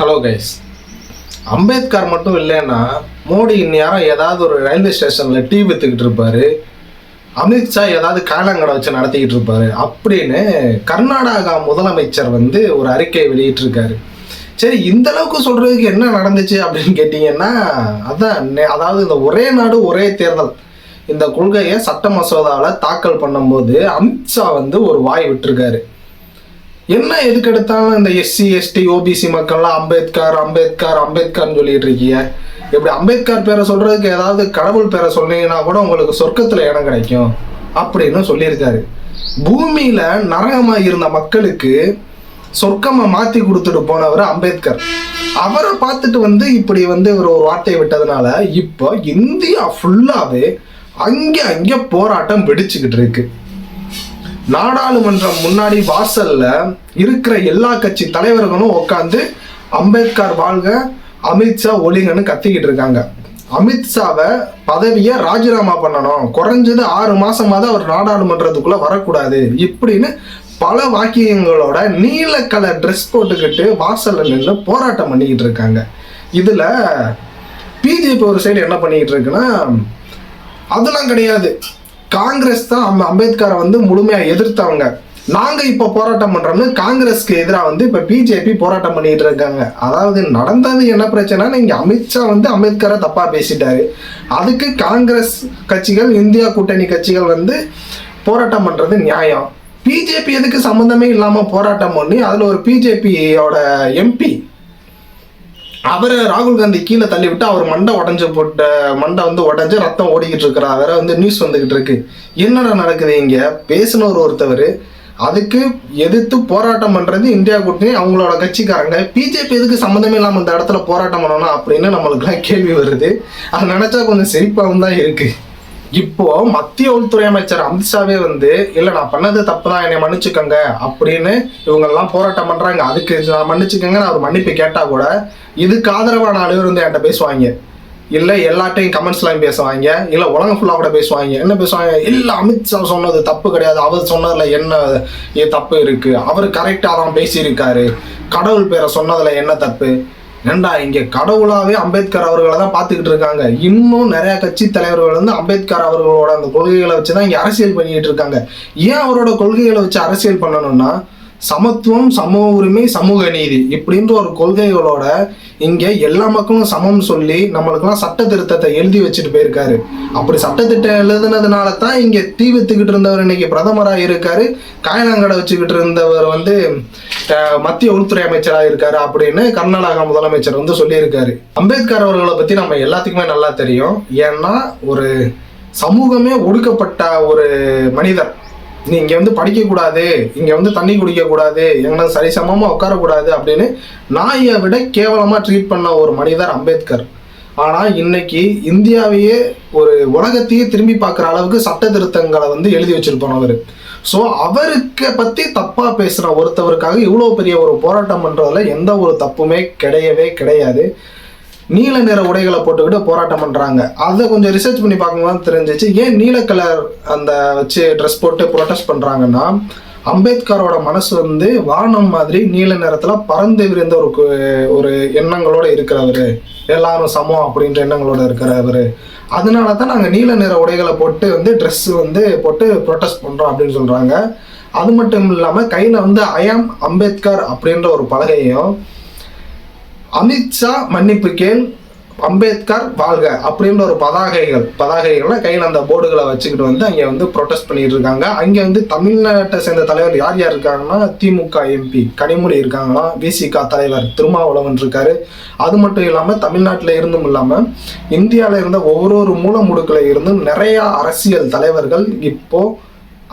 Hello guys Ambedkar மட்டும் இல்லைன்னா மோடி இந்நேரம் ஏதாவது ஒரு ரயில்வே ஸ்டேஷனில் டீ வித்துக்கிட்டு இருப்பாரு. அமித்ஷா ஏதாவது காலங்கடை வச்சு நடத்திக்கிட்டு இருப்பாரு. அப்படின்னு கர்நாடகா முதலமைச்சர் வந்து ஒரு அறிக்கை வெளியிட்டிருக்காரு. சரி இந்த அளவுக்கு சொல்றதுக்கு என்ன நடந்துச்சு அப்படின்னு கேட்டிங்கன்னா அதான் அதாவது இந்த ஒரே நாடு ஒரே தேர்தல். இந்த கொள்கையை சட்ட மசோதாவில் தாக்கல் பண்ணும்போது அமித்ஷா வந்து ஒரு வாய் விட்டுருக்காரு. என்ன எதுக்கு எடுத்தாலும் இந்த எஸ்சி எஸ்டி ஓபிசி மக்கள்லாம் அம்பேத்கர் அம்பேத்கர் அம்பேத்கர்னு சொல்லிட்டு இருக்கீங்க. இப்படி அம்பேத்கர் பேரை சொல்றதுக்கு ஏதாவது கடவுள் பேரை சொன்னீங்கன்னா கூட உங்களுக்கு சொர்க்கத்துல இடம் கிடைக்கும் அப்படின்னு சொல்லியிருக்காரு. பூமியில நரகமா இருந்த மக்களுக்கு சொர்க்கமா மாத்தி கொடுத்துட்டு போனவர் அம்பேத்கர். அவரை பார்த்துட்டு வந்து இப்படி வந்து ஒரு ஒரு வார்த்தையை விட்டதுனால இப்போ இந்தியா ஃபுல்லாவே அங்கே அங்கே போராட்டம் வெடிச்சுக்கிட்டு இருக்கு. நாடாளுமன்றம் முன்னாடி வாசல்ல இருக்கிற எல்லா கட்சி தலைவர்களும் உட்காந்து அம்பேத்கர் வாழ்க அமித்ஷா ஒளிங்கன்னு கத்திக்கிட்டு இருக்காங்க. அமித்ஷாவை பதவியை ராஜினாமா பண்ணணும். குறைஞ்சது ஆறு மாசமாவது அவர் நாடாளுமன்றத்துக்குள்ள வரக்கூடாது. இப்படின்னு பல வாக்கியங்களோட நீல கலர் ட்ரெஸ் போட்டுக்கிட்டு வாசல்ல நின்று போராட்டம் பண்ணிக்கிட்டு இருக்காங்க. இதுல பிஜேபி ஒரு சைடு என்ன பண்ணிக்கிட்டு இருக்குன்னா அதெல்லாம் கிடையாது. காங்கிரஸ் தான் அம்பேத்கரை வந்து முழுமையா எதிர்த்தவங்க. நாங்க இப்ப போராட்டம் பண்றோம்னு காங்கிரஸ்க்கு எதிராக வந்து இப்ப பிஜேபி போராட்டம் பண்ணிட்டு இருக்காங்க. அதாவது நடந்தது என்ன பிரச்சனைனா இங்க அமித்ஷா வந்து அம்பேத்கரை தப்பா பேசிட்டாரு. அதுக்கு காங்கிரஸ் கட்சிகள் இந்தியா கூட்டணி கட்சிகள் வந்து போராட்டம் பண்றது நியாயம். பிஜேபி எதுக்கு சம்மந்தமே இல்லாம போராட்டம் பண்ணி அதுல ஒரு பிஜேபியோட எம்பி அவரை ராகுல் காந்தி கீழே தள்ளி விட்டு அவர் மண்டை உடஞ்சு போட்ட மண்டை வந்து உடஞ்சு ரத்தம் ஓடிக்கிட்டு இருக்கிறா வேற வந்து நியூஸ் வந்துகிட்டு இருக்கு. என்னடா நடக்குது இங்க? பேசினவர் ஒருத்தவர் அதுக்கு எதிர்த்து போராட்டம் பண்றது இந்தியா கூட்டணி அவங்களோட கட்சிக்காரங்க. பிஜேபி எதுக்கு சம்மந்தமே இல்லாம இந்த இடத்துல போராட்டம் பண்ணணும் அப்படின்னு நம்மளுக்குலாம் கேள்வி வருது. அது நினைச்சா கொஞ்சம் சிரிப்பாகவும் தான் இருக்கு. இப்போ மத்திய உள்துறை அமைச்சர் அமித்ஷாவே வந்து இல்ல நான் பண்ணது தப்பு தான் என்னை மன்னிச்சுக்கோங்க அப்படின்னு இவங்க எல்லாம் போராட்டம் பண்றாங்க. அதுக்கு நான் மன்னிச்சுக்கோங்க நான் ஒரு மன்னிப்பு கேட்டா கூட இதுக்கு ஆதரவான அலுவலர் வந்து என்கிட்ட பேசுவாங்க. இல்ல எல்லாட்டையும் கமெண்ட்ஸ்லாம் பேசுவாங்க. இல்ல உலகம் ஃபுல்லா கூட பேசுவாங்க. என்ன பேசுவாங்க? இல்ல அமித்ஷா சொன்னது தப்பு கிடையாது. அவர் சொன்னதுல என்ன ஏ தப்பு இருக்கு? அவர் கரெக்டா தான் பேசியிருக்காரு. கடவுள் பேரை சொன்னதுல என்ன தப்பு? ஏண்டா இங்க கடவுளாவே அம்பேத்கர் அவர்களை தான் பார்த்துக்கிட்டு இருக்காங்க. இன்னும் நிறைய கட்சி தலைவர்கள் வந்து அம்பேத்கர் அவர்களோட அந்த கொள்கைகளை வச்சு தான் இங்க அரசியல் பண்ணிக்கிட்டு இருக்காங்க. ஏன் அவரோட கொள்கைகளை வச்சு அரசியல் பண்ணணும்னா சமத்துவம் சமூக உரிமை சமூக நீதி இப்படின்ற ஒரு கொள்கைகளோட இங்கே எல்லா மக்களும் சமம் சொல்லி நம்மளுக்கெல்லாம் சட்ட திருத்தத்தை எழுதி வச்சுட்டு போயிருக்காரு. அப்படி சட்டத்திட்டம் எழுதுனதுனால தான் இங்கே தீ வித்துக்கிட்டு இருந்தவர் இன்னைக்கு பிரதமராக இருக்காரு. காயலாங்கடை வச்சுக்கிட்டு இருந்தவர் வந்து மத்திய உள்துறை அமைச்சராக இருக்காரு அப்படின்னு கர்நாடகா முதலமைச்சர் வந்து சொல்லியிருக்காரு. அம்பேத்கர் அவர்களை பற்றி நம்ம எல்லாத்துக்குமே நல்லா தெரியும். ஏன்னா ஒரு சமூகமே ஒடுக்கப்பட்ட ஒரு மனிதர். நீ இங்கே வந்து படிக்கக்கூடாது இங்கே வந்து தண்ணி குடிக்கக்கூடாது எங்கே எங்களை சரிசமமா உட்காரக்கூடாது அப்படின்னு நாயை விட கேவலமாக ட்ரீட் பண்ண ஒரு மனிதர் அம்பேத்கர். ஆனால் இன்னைக்கு இந்தியாவையே ஒரு உலகத்தையே திரும்பி பார்க்குற அளவுக்கு சட்ட திருத்தங்களை வந்து எழுதி வச்சிருப்போம் அவர். ஸோ அவருக்கு பற்றி தப்பாக பேசுகிற ஒருத்தவருக்காக இவ்வளோ பெரிய ஒரு போராட்டம் பண்ணுறதுல எந்த ஒரு தப்புமே கிடையவே கிடையாது. நீல நிற உடைகளை போட்டுக்கிட்டு போராட்டம் பண்ணுறாங்க அதை கொஞ்சம் ரிசர்ச் பண்ணி பார்க்கும்போது தெரிஞ்சிச்சு ஏன் நீல கலர் அந்த வச்சு ட்ரெஸ் போட்டு ப்ரொட்டஸ்ட் பண்ணுறாங்கன்னா அம்பேத்கரோட மனசு வந்து வானம் மாதிரி நீல நிறத்தில் பறந்து விரிந்த ஒரு ஒரு எண்ணங்களோட இருக்கிறவர். எல்லாரும் சமம் அப்படின்ற எண்ணங்களோட இருக்கிறவர். அதனால தான் நாங்கள் நீல நிற உடைகளை போட்டு வந்து ட்ரெஸ் வந்து போட்டு ப்ரொட்டஸ்ட் பண்ணுறோம் அப்படின்னு சொல்கிறாங்க அது மட்டும் இல்லாமல் கையில் வந்து ஐயாம் அம்பேத்கர் அப்படின்ற ஒரு பலகையும் அமித்ஷா மன்னிப்பு கேள் அம்பேத்கர் வாழ்க அப்படின்ற ஒரு பதாகைகள் பதாகைகள்ல கையில் அந்த போர்டுகளை வச்சுக்கிட்டு வந்து அங்கே வந்து ப்ரொடெஸ்ட் பண்ணிட்டு இருக்காங்க. அங்கே வந்து தமிழ்நாட்டை சேர்ந்த தலைவர் யார் யார் இருக்காங்கன்னா திமுக எம்பி கனிமொழி இருக்காங்களாம் விசிக தலைவர் திருமாவளவன் இருக்காரு. அது மட்டும் இல்லாமல் தமிழ்நாட்டில் இருந்தும் இல்லாமல் இந்தியாவில் இருந்த ஒவ்வொரு மூல முடுக்கில் இருந்தும் நிறையா அரசியல் தலைவர்கள் இப்போது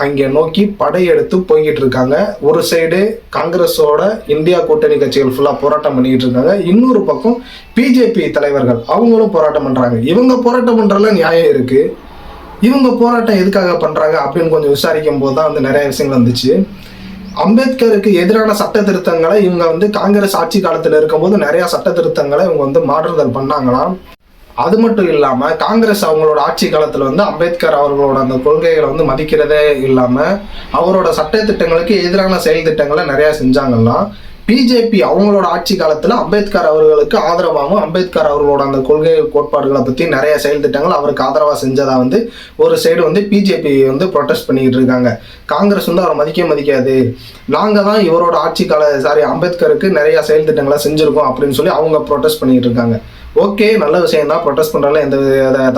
அங்கே நோக்கி படையெடுத்து போய்கிட்டு இருக்காங்க. ஒரு சைடு காங்கிரஸோட இந்தியா கூட்டணி கட்சிகள் ஃபுல்லாக போராட்டம் பண்ணிக்கிட்டு இருக்காங்க. இன்னொரு பக்கம் பிஜேபி தலைவர்கள் அவங்களும் போராட்டம் பண்ணுறாங்க இவங்க போராட்டம் பண்ணுறதுல நியாயம் இருக்குது இவங்க போராட்டம் எதுக்காக பண்ணுறாங்க அப்படின்னு கொஞ்சம் விசாரிக்கும் போது தான் வந்து நிறைய விஷயங்கள் வந்துச்சு. அம்பேத்கருக்கு எதிரான சட்ட திருத்தங்களை இவங்க வந்து காங்கிரஸ் ஆட்சி காலத்தில் இருக்கும்போது நிறையா சட்ட திருத்தங்களை இவங்க வந்து மாற்றுதல் பண்ணாங்களாம். அது மட்டும் இல்லாம காங்கிரஸ் அவங்களோட ஆட்சி காலத்துல வந்து அம்பேத்கர் அவர்களோட அந்த கொள்கைகளை வந்து மதிக்கிறதே இல்லாம அவரோட சட்ட திட்டங்களுக்கு எதிரான செயல் திட்டங்களை நிறைய செஞ்சாங்கன்னா பிஜேபி அவங்களோட ஆட்சி காலத்துல அம்பேத்கர் அவர்களுக்கு ஆதரவாகவும் அம்பேத்கர் அவர்களோட அந்த கொள்கை கோட்பாடுகளை பத்தி நிறைய செயல் திட்டங்கள் அவருக்கு ஆதரவா செஞ்சதா வந்து ஒரு சைடு வந்து பிஜேபி வந்து ப்ரொடெஸ்ட் பண்ணிக்கிட்டு இருக்காங்க. காங்கிரஸ் வந்து அவரை மதிக்க மதிக்காது. நாங்க தான் இவரோட ஆட்சி கால சாரி அம்பேத்கருக்கு நிறைய செயல் திட்டங்களை செஞ்சிருக்கோம் அப்படின்னு சொல்லி அவங்க ப்ரொடெஸ்ட் பண்ணிக்கிட்டு இருக்காங்க. ஓகே நல்ல விஷயம் தான் ப்ரொட்டஸ்ட் பண்ணுறதுல எந்த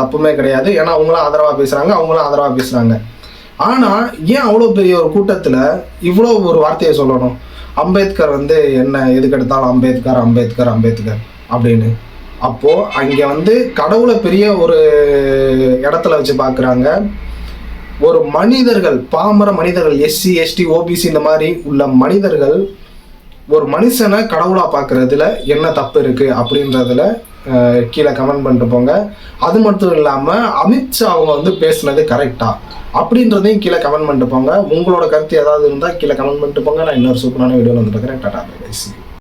தப்புமே கிடையாது. ஏன்னா அவங்களும் ஆதரவாக பேசுகிறாங்க அவங்களும் ஆதரவாக பேசுகிறாங்க ஆனால் ஏன் அவ்வளோ பெரிய ஒரு கூட்டத்தில் இவ்வளோ ஒரு வார்த்தையை சொல்லணும்? அம்பேத்கர் வந்து என்ன எதுக்கு எடுத்தாலும் அம்பேத்கர் அம்பேத்கர் அம்பேத்கர் அப்படின்னு. அப்போ அங்கே வந்து கடவுளை பெரிய ஒரு இடத்துல வச்சு பார்க்குறாங்க ஒரு மனிதர்கள் பாமர மனிதர்கள் எஸ்சி எஸ்டி ஓபிசி இந்த மாதிரி உள்ள மனிதர்கள் ஒரு மனுஷனை கடவுளாக பார்க்குறதுல என்ன தப்பு இருக்குது அப்படின்றதுல கீழே கமெண்ட் பண்ணிட்டு போங்க. அது மட்டும் இல்லாமல் அமித்ஷா அவங்க வந்து பேசுனது கரெக்டா அப்படின்றதையும் கீழே கமெண்ட் பண்ணிட்டு போங்க. உங்களோட கருத்து ஏதாவது இருந்தால் கீழே கமெண்ட் பண்ணிட்டு போங்க. நான் இன்னொரு சூப்பரான வீடியோவில் வந்து பார்க்குறேன். டாட்டா